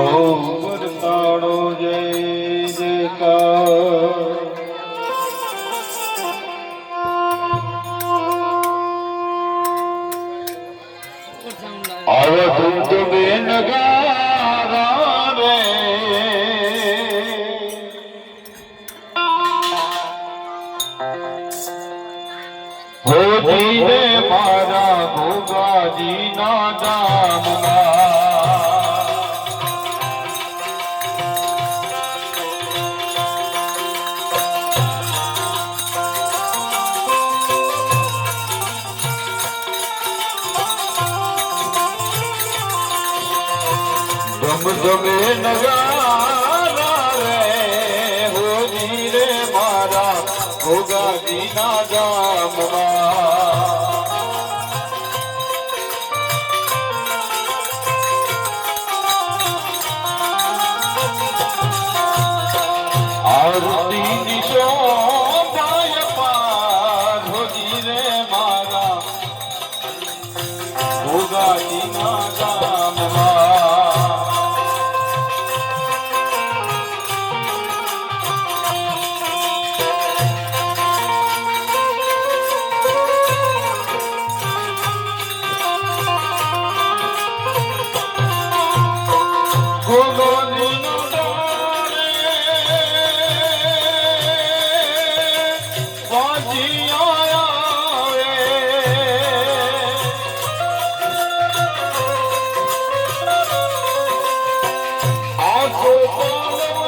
Oh. રાજીના ગામમાં. ધમધમે નગારા રે હોજી રે મારા ભોગાજી ના ગામમાં. Oh,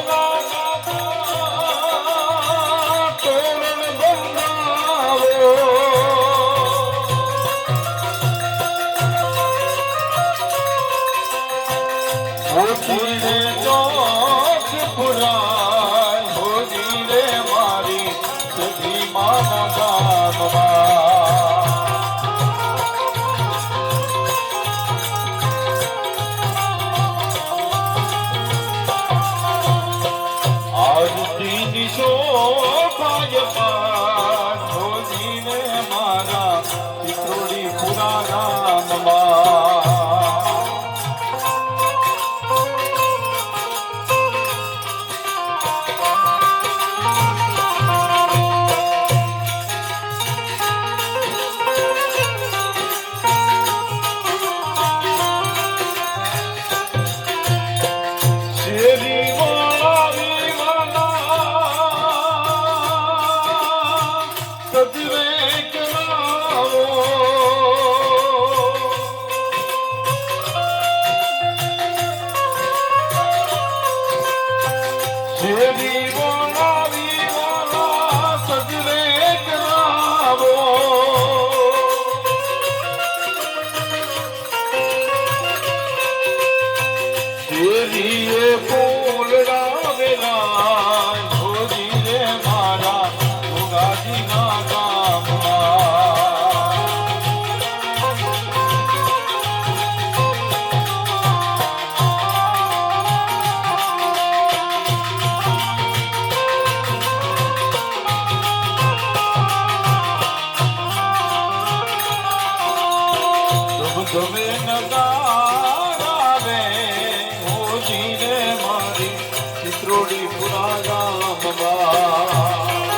to ચિત્રોડી પુરા ગામ બા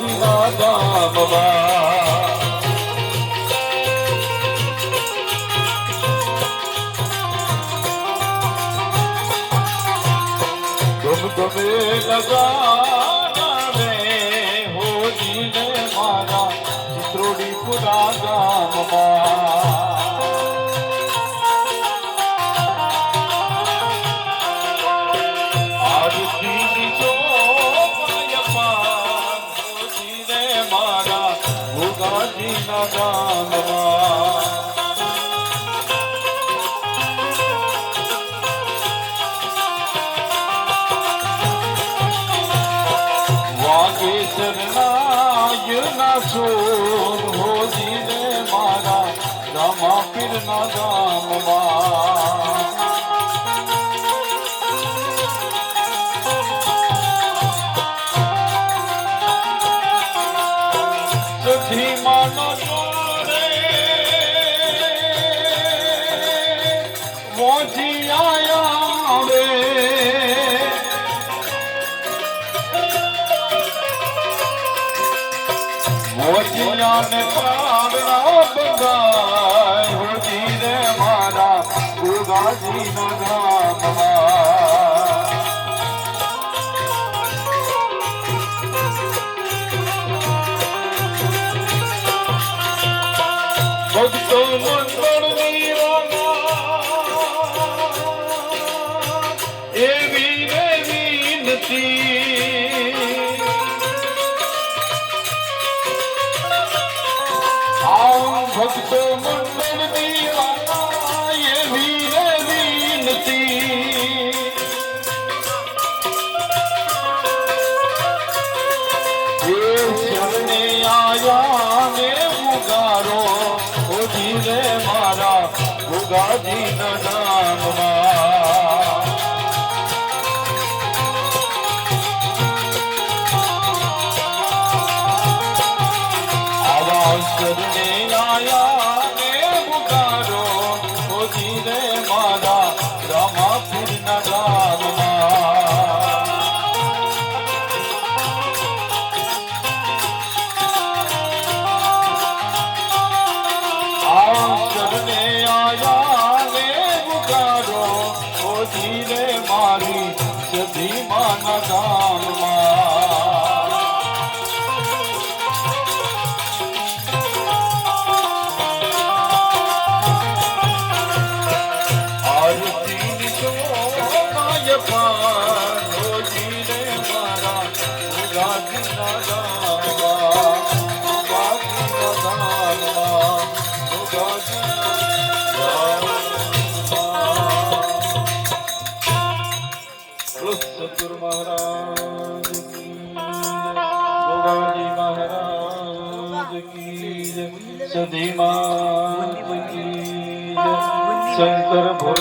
કાશીના ગામમાં ગમે લગા પીરના સૂર હોજીને મારા રામા પીરના ગામમાં. મોજી આયા. મોજીયાને પાડના બંધાય હોજી રે મારા ગુગાજીના ગામમાં see. ઓ ધીરે મારી સધી માના ગામમાં. આરતી જો માય પાન મહારાજ કી. ગોગાજી મહારાજ કી. સધી માત કી. શંકર ભોલે